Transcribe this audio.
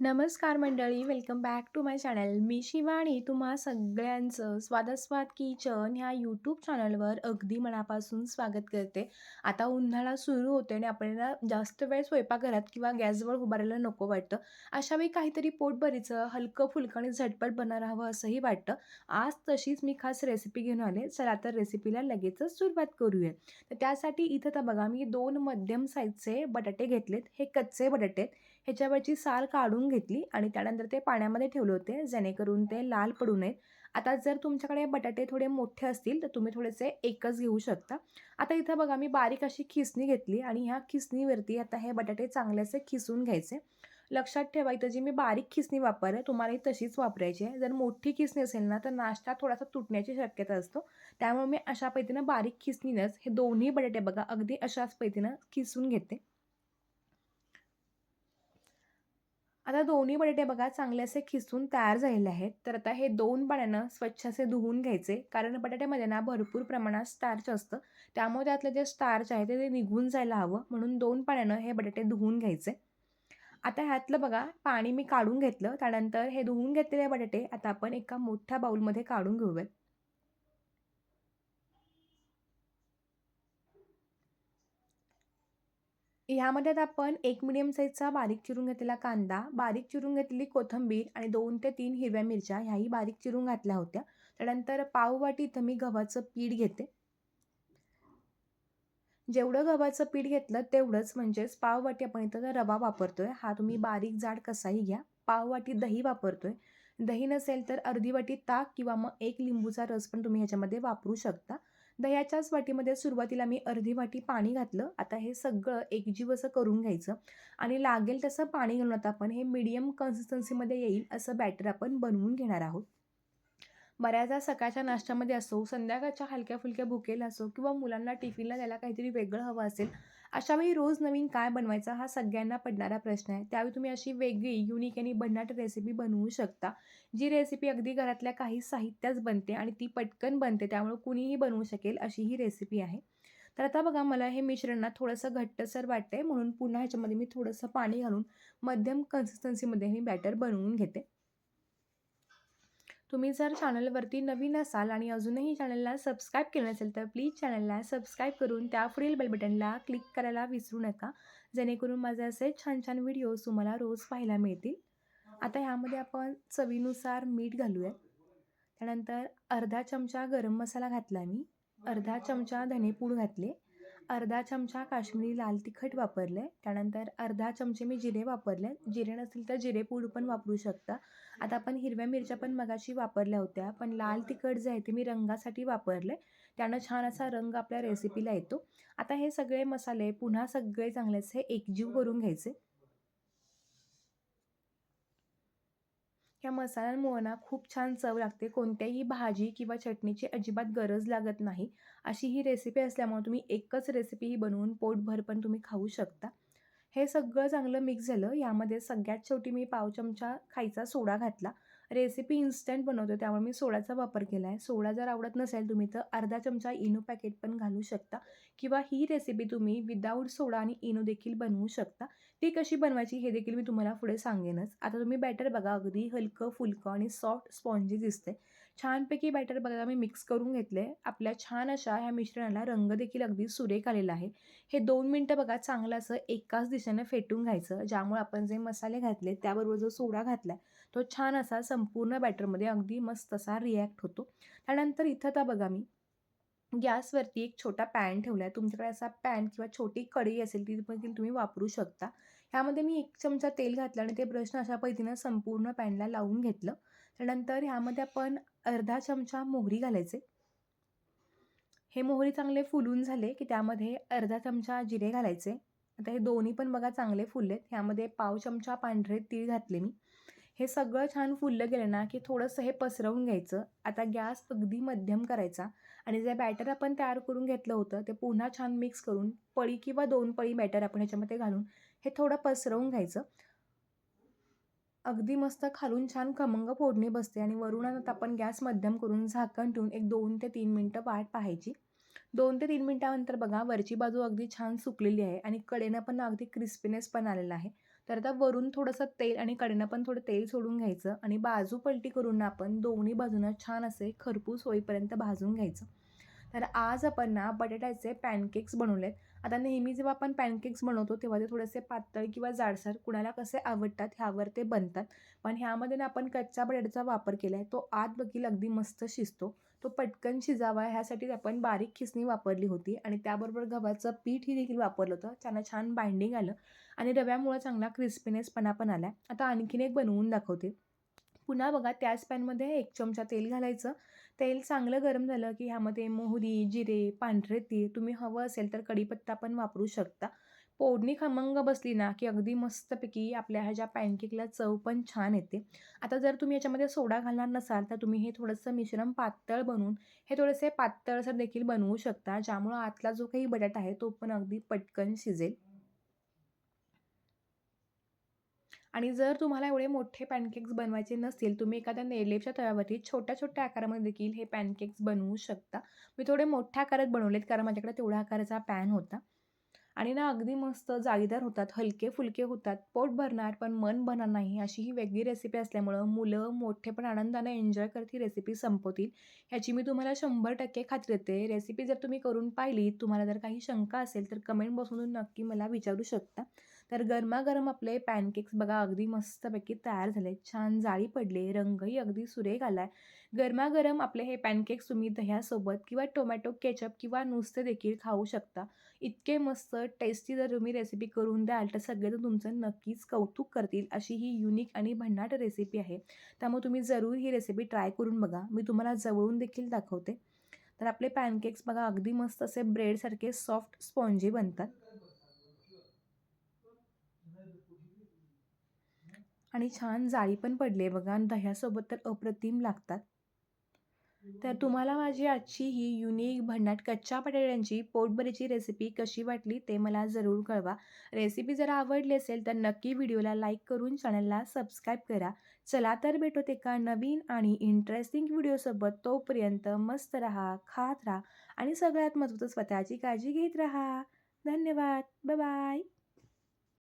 नमस्कार मंडळी welcome back to my channel मी शिवानी तुम्हा सगळ्यांचं स्वादास्वाद किचन ह्या यूट्यूब चॅनलवर अगदी मनापासून स्वागत करते. आता उन्हाळा सुरू होते आणि आपल्याला जास्त वेळ स्वयंपाकघरात किंवा गॅसवर उभारायला नको वाटतं. अशा वेळी काहीतरी पोटभरीचं हलकं फुलकं आणि झटपट बनायला हवं असंही वाटतं. आज तशीच मी खास रेसिपी घेऊन आले. चला तर रेसिपीला लगेचच सुरुवात करूया. तर त्यासाठी इथं तर बघा मी दोन मध्यम साईजचे बटाटे घेतलेत. हे कच्चे बटाटे आहेत. ह्याच्यावरची साल काढून घेतली आणि त्यानंतर ते पाण्यामध्ये ठेवले होते जेणेकरून ते लाल पडू नयेत. आता जर तुमच्याकडे बटाटे थोडे मोठे असतील तर तुम्ही थोडेसे एकच घेऊ शकता. आता इथं बघा मी बारीक अशी खिसणी घेतली आणि ह्या खिसणीवरती आता हे बटाटे चांगल्याचे खिसून घ्यायचे. लक्षात ठेवा इथं जी मी बारीक खिसणी वापरते तुम्हालाही तशीच वापरायची आहे. जर मोठी खिसणी असेल ना तर नाश्ता थोडासा तुटण्याची शक्यता असतो. त्यामुळे मी अशा पद्धतीनं बारीक खिसणीनंच हे दोन्ही बटाटे बघा अगदी अशाच पद्धतीनं खिसून घेते. आता दोन्ही बटाटे बघा चांगले असे खिसून तयार झालेले आहेत. तर आता हे दोन पाण्यानं स्वच्छ असे धुवून घ्यायचे. कारण बटाट्यामध्ये ना भरपूर प्रमाणात स्टार्च असतं. त्यामुळे त्यातलं जे स्टार्च आहे ते निघून जायला हवं. म्हणून दोन पाण्यानं हे बटाटे धुवून घ्यायचे. आता ह्यातलं बघा पाणी मी काढून घेतलं. त्यानंतर हे धुवून घेतलेले बटाटे आता आपण एका मोठ्या बाऊलमध्ये काढून घेऊयात. ह्यामध्ये आपण एक मिडियम साईजचा बारीक चिरून घेतलेला कांदा बारीक चिरून घेतलेली कोथिंबीर आणि दोन ते तीन हिरव्या मिरच्या ह्याही बारीक चिरून घातल्या होत्या. त्यानंतर पाववाटी इथं मी गव्हाचं पीठ घेते. जेवढं गव्हाचं पीठ घेतलं तेवढंच म्हणजेच पाववाटी आपण इथं रवा वापरतोय हा तुम्ही बारीक जाड कसाही घ्या. पाववाटी दही वापरतोय. दही नसेल तर अर्धी वाटी ताक किंवा मग एक लिंबूचा रस पण तुम्ही ह्याच्यामध्ये वापरू शकता. दह्याच्याच वाटीमध्ये सुरुवातीला मी अर्धी वाटी पाणी घातलं. आता हे सगळं एकजीव असं करून घ्यायचं. आणि लागेल तसं पाणी घालून आता आपण हे मीडियम कन्सिस्टन्सीमध्ये येईल असं बॅटर आपण बनवून घेणार आहोत. बऱ्याचदा सकाळच्या नाश्त्यामध्ये असो संध्याकाळच्या हलक्या फुलक्या भुकेला असो किंवा मुलांना टिफिनला द्यायला काहीतरी वेगळं हवं असेल अशावेळी रोज नवीन काय बनवायचा हा सगळ्यांना पडणारा प्रश्न आहे. त्यावेळी तुम्ही अशी वेगळी युनिक आणि भन्नाट रेसिपी बनवू शकता जी रेसिपी अगदी घरातल्या काही साहित्याच बनते आणि ती पटकन बनते त्यामुळे कुणीही बनवू शकेल अशी ही रेसिपी आहे. तर आता बघा मला हे मिश्रण थोडंसं घट्टसर वाटतंय म्हणून पुन्हा ह्याच्यामध्ये मी थोडंसं पाणी घालून मध्यम कन्सिस्टन्सीमध्ये मी बॅटर बनवून घेते. तुम्ही जर चॅनलवरती नवीन असाल आणि अजूनही चॅनलला सबस्क्राईब केलं नसेल तर प्लीज चॅनलला सबस्क्राईब करून त्या पुढील बेल बटनला क्लिक करायला विसरू नका. जेणेकरून माझे असे छान छान व्हिडिओज तुम्हाला रोज पाहायला मिळतील. आता ह्यामध्ये आपण चवीनुसार मीठ घालूया त्यानंतर अर्धा चमचा गरम मसाला घातला मी. अर्धा चमचा धनेपूड घातले. अर्धा चमचा काश्मीरी लाल तिखट वापरले त्यानंतर अर्धा चमचे मी जिरे वापरले जिरे नसतील तर जिरे पूड पण वापरू शकता. आता आपण हिरव्या मिरच्या पण मगाशी वापरल्या होत्या. पण लाल तिखट जे आहे ते मी रंगासाठी वापरलं आहे त्यानं छान असा रंग आपल्या रेसिपीला येतो. आता हे सगळे मसाले पुन्हा सगळे चांगलेच एकजीव करून घ्यायचे. ह्या मसाल्यांमुळं ना खूप छान चव लागते. कोणत्याही भाजी किंवा चटणीची अजिबात गरज लागत नाही. अशी ही रेसिपी असल्यामुळे तुम्ही एकच रेसिपी ही बनवून पोटभर पण तुम्ही खाऊ शकता. हे सगळं चांगलं मिक्स झालं. यामध्ये सगळ्यात शेवटी मी पाव चमचा खायचा सोडा घातला. रेसिपी इन्स्टंट बनवतो त्यामुळे मी सोडाचा वापर केला आहे सोडा जर आवडत नसेल तुम्ही तर अर्धा चमचा इनो पॅकेट पण घालू शकता किंवा ही रेसिपी तुम्ही विदाऊट सोडा आणि इनो देखील बनवू शकता. ती कशी बनवायची हे देखील मी तुम्हाला पुढे सांगेनच. आता तुम्ही बॅटर बघा अगदी हलकं फुलकं आणि सॉफ्ट स्पॉन्जी दिसते छानपैकी बॅटर बघा मी मिक्स करून घेतले. आपल्या छान अशा ह्या मिश्रणाला रंग देखील अगदी सुरेख आलेला आहे. हे दोन मिनटं बघा चांगलं असं एकाच दिशेनं फेटून घ्यायचं. ज्यामुळे आपण जे मसाले घातले त्याबरोबर जो सोडा घातला तो छान असा संपूर्ण बॅटरमध्ये अगदी मस्त असा रिॲक्ट होतो. त्यानंतर इथं तर बघा मी गॅसवरती एक छोटा पॅन ठेवला आहे तुमच्याकडे असा पॅन किंवा छोटी कढई असेल ती देखील तुम्ही वापरू शकता. ह्यामध्ये मी एक चमचा तेल घातलं आणि ते ब्रशनं अशा पद्धतीनं संपूर्ण पॅनला लावून घेतलं. त्यानंतर ह्यामध्ये आपण अर्धा चमचा मोहरी घालायचे. हे मोहरी चांगले फुलून झाले की त्यामध्ये अर्धा चमचा जिरे घालायचे. आता हे दोन्ही पण बघा चांगले फुललेत. ह्यामध्ये पाव चमचा पांढरे तीळ घातले मी. हे सगळं छान फुललं गेलं ना की थोडंसं हे पसरवून घ्यायचं. आता गॅस अगदी मध्यम करायचा आणि जे बॅटर आपण तयार करून घेतलं होतं ते पुन्हा छान मिक्स करून पळी किंवा दोन पळी बॅटर आपण ह्याच्यामध्ये घालून हे थोडं पसरवून घ्यायचं. अगदी मस्त खालून छान खमंग फोडणी बसते आणि वरून आता आपण गॅस मध्यम करून झाकण ठेवून एक दोन ते तीन मिनटं वाट पाहायची. दोन ते तीन मिनटानंतर बघा वरची बाजू अगदी छान सुकलेली आहे आणि कडेनं पण अगदी क्रिस्पीनेस पण आलेला आहे. तर आता वरून थोडंसं तेल आणि कडेनं पण थोडं तेल सोडून घ्यायचं आणि बाजू पलटी करून आपण दोन्ही बाजूनं छान असे खरपूस होईपर्यंत भाजून घ्यायचं. तर आज आपण ना बटाट्याचे पॅनकेक्स बनवलेत. आता नेहमी जेव्हा आपण पॅनकेक्स बनवतो तेव्हा ते थोडेसे पातळ किंवा जाडसर कुणाला कसे आवडतात ह्यावर ते बनतात. पण ह्यामध्ये ना आपण कच्च्या बटाट्याचा वापर केला आहे तो आत बघील अगदी मस्त शिजतो. तो पटकन शिजावा ह्यासाठी आपण बारीक खिसणी वापरली होती आणि त्याबरोबर गव्हाचं पीठही देखील वापरलं होतं. त्यांना छान बाइंडिंग आलं आणि रव्यामुळं चांगला क्रिस्पीनेसपणा पण आला आता आणखीन एक बनवून दाखवते. पुन्हा बघा त्याच पॅनमध्ये एक चमचा तेल घालायचं. तेल चांगलं गरम झालं की ह्यामध्ये मोहरी जिरे पांढरे तीळ तुम्ही हवं असेल तर कढीपत्ता पण वापरू शकता. फोडणी खमंग बसली ना की अगदी मस्तपैकी आपल्या ह्या ज्या पॅनकेकला चव पण छान येते. आता जर तुम्ही याच्यामध्ये सोडा घालणार नसाल तर तुम्ही हे थोडंसं मिश्रण पातळ बनवून हे थोडेसे पातळसर देखील बनवू शकता ज्यामुळं आतला जो काही बटाटा आहे तो पण अगदी पटकन शिजेल. आणि जर तुम्हाला एवढे मोठे पॅनकेक्स बनवायचे नसतील तुम्ही एखाद्या नेलेपच्या तव्यावरती छोट्या छोट्या आकारामध्ये देखील हे पॅनकेक्स बनवू शकता. मी थोडे मोठ्या आकारात बनवलेत कारण माझ्याकडे तेवढ्या आकाराचा पॅन होता. आणि ना अगदी मस्त जाळीदार होतात हलके फुलके होतात पोट भरणार पण मन भरणार नाही अशी ही वेगळी रेसिपी असल्यामुळं मुलं मोठे पण आनंदाने एन्जॉय करत ही रेसिपी संपवतील. ह्याची मी तुम्हाला शंभर टक्के खात्री देते. रेसिपी जर तुम्ही करून पाहिली तुम्हाला जर काही शंका असेल तर कमेंट बसून नक्की मला विचारू शकता. तर गरमागरम आपले पॅनकेक्स बघा अगदी मस्तपैकी तयार झाले छान जाळी पडले रंगही अगदी सुरेख आला आहे गरमागरम आपले हे पॅनकेक्स तुम्ही दह्यासोबत किंवा टोमॅटो केचप किंवा नुसते देखील खाऊ शकता. इतके मस्त टेस्टी जर तुम्ही रेसिपी करून द्याल तर सगळेजण तुमचं नक्कीच कौतुक करतील अशी ही युनिक आणि भन्नाट रेसिपी आहे. त्यामुळे तुम्ही जरूर ही रेसिपी ट्राय करून बघा. मी तुम्हाला जवळून देखील दाखवते. तर आपले पॅनकेक्स बघा अगदी मस्त असे ब्रेडसारखे सॉफ्ट स्पॉन्जी बनतात. आणि छान जाळी पण पडली आहे बघा. आणि दह्यासोबत तर अप्रतिम लागतात. तर तुम्हाला माझी आजची ही युनिक भन्नाट कच्च्या बटाट्यांची पोटभरीची रेसिपी कशी वाटली ते मला जरूर कळवा. रेसिपी जर आवडली असेल तर नक्की व्हिडिओला लाईक करून चॅनलला सबस्क्राईब करा. चला तर भेटत एका नवीन आणि इंटरेस्टिंग व्हिडिओसोबत तोपर्यंत मस्त राहा खात राहा आणि सगळ्यात महत्त्वाचं स्वतःची काळजी घेत राहा. धन्यवाद. बाय